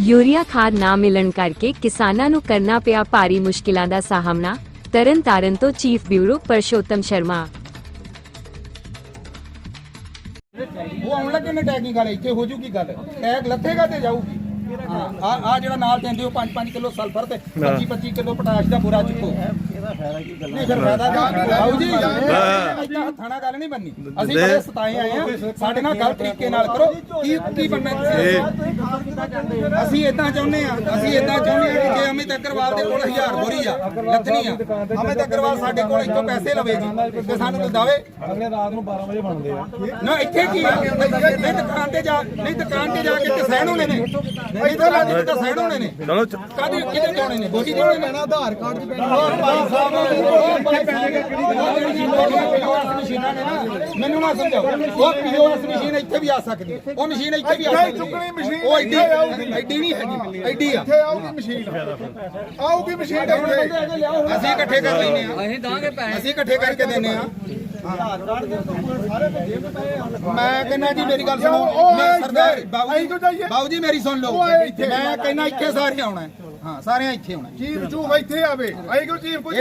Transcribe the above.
Urea ਖਾਦ ਨਾ ਮਿਲਣ ਕਰਕੇ ਕਿਸਾਨਾਂ ਨੂੰ ਕਰਨਾ ਪਿਆ ਭਾਰੀ ਮੁਸ਼ਕਿਲਾਂ ਦਾ ਸਾਹਮਣਾ ਤਰਨਤਾਰਨ ਤੋਂ ਚੀਫ ਬਿਊਰੋ ਪਰਸ਼ੋਤਮ ਸ਼ਰਮਾ। ਉਹ ਆਉਣ ਲੱਗੇ ਨੇ ਟੈਗਿੰਗ ਇੱਥੇ ਹੋ ਜੂਗੀ ਗੱਲ। ਟੈਗ ਲੱਥੇਗਾ ਤੇ ਜਾਊਗੀ। ਆ ਆ ਜਿਹੜਾ ਨਾਲ ਦਿੰਦੇ ਹੋ 5-5 ਕਿਲੋ ਸਲਫਰ ਤੇ 25-25 ਕਿਲੋ ਪੋਟਾਸ਼ ਦਾ ਬੁਰਾ ਚੁੱਕੋ। ਨਹੀਂ ਫਿਰ ਫਾਇਦਾ ਤਾਂ ਆਉ ਜੀ। ਇੱਦਾਂ ਹੱਥਾਂ ਨਾਲ ਗੱਲ ਨਹੀਂ ਬੰਨੀ ਅਸੀਂ ਬੜੇ ਸਤਾਏ ਆਏ ਆ ਸਾਡੇ ਨਾਲ ਗਲਤ ਤਰੀਕੇ ਨਾਲ ਕਰੋ। ਕੀ ਕੀ ਬੰਨਾ ਤੁਸੀਂ ਅਸੀਂ ਇਦਾਂ ਚਾਹੁੰਦੇ ਆ ਅਸੀਂ ਇਦਾਂ ਚਾਹੁੰਦੇ ਆ ਅਮਿਤ ਅਗਰਵਾਲ ਦੇ ਕੋਲ 1000 ਬੋਰੀ ਆ ਲੱਥਣੀ ਆ। ਅਮਿਤ ਅਗਰਵਾਲ ਸਾਡੇ ਕੋਲ ਇੱਥੋਂ ਪੈਸੇ ਲਵੇ ਜੀ ਤੇ ਸਾਨੂੰ ਤਾਂ ਦਵੇ ਅਗਲੇ ਰਾਤ ਨੂੰ 12 ਵਜੇ ਬਣਦੇ ਆ। ਨਾ ਇੱਥੇ ਕੀ ਆ? ਨਹੀਂ ਦੁਕਾਨ ਤੇ ਜਾ ਨਹੀਂ ਦੁਕਾਨ ਤੇ ਜਾ ਕੇ ਤੇ ਸਹਿਣ ਹੋਣੇ ਨੇ। ਨਹੀਂ ਤਾਂ ਲੱਗ ਤਾਂ ਸਹਿਣ ਹੋਣੇ ਨੇ। ਚਲੋ ਕਾਦੀ ਕਿਹਦੇ ਜਾਣੇ ਨੇ? ਬੋਲੀ ਦੇਣੇ ਨੇ? ਆਧਾਰ ਕਾਰਡ ਚ ਪੈਣਾ ਹੋਰ ਭਾਈ ਸਾਹਿਬ ਮੈਨੂੰ ਨਾ ਸਮਝਾਓ। ਉਹ ਪੀਓਐਸ ਮਸ਼ੀਨ ਇੱਥੇ ਵੀ ਆ ਸਕਦੀ ਹੈ। ਉਹ ਮਸ਼ੀਨ ਇੱਥੇ ਵੀ ਆ ਸਕਦੀ ਹੈ। ਚੁੱਕਣੀ ਮਸ਼ੀਨ ਉਹ ਐਡੀ ਇੱਥੇ ਆਊਗੀ। ਐਡੀ ਨਹੀਂ ਹੈਗੀ। ਐਡੀ ਆ। ਇੱਥੇ ਆਊਗੀ ਮਸ਼ੀਨ। ਆਊਗੀ ਮਸ਼ੀਨ ਅਸੀਂ ਇਕੱਠੇ ਕਰ ਲੈਨੇ ਆ ਅਸੀਂ ਦਾਂਗੇ ਪੈਸੇ। ਅਸੀਂ ਇਕੱਠੇ ਕਰਕੇ ਦਿੰਨੇ ਆ ਮੈਂ ਕਹਿੰਦਾ ਜੀ ਮੇਰੀ ਗੱਲ ਸੁਣੋ। ਮੈਂ ਸਰਦਾਰ ਬਾਬੂ? ਜੀ ਜੀ ਮੇਰੀ ਸੁਣ ਲਓ। ਮੈਂ ਕਹਿੰਦਾ ਇੱਥੇ ਸਾਰੇ ਆਉਣਾ ਹੈ। ਹਾਂ ਸਾਰਿਆਂ ਇੱਥੇ ਆਉਣਾ। ਚੀਫ ਚੂਫ ਇੱਥੇ ਆਵੇ। ਆਈ ਕਿਉਂ ਚੀਫ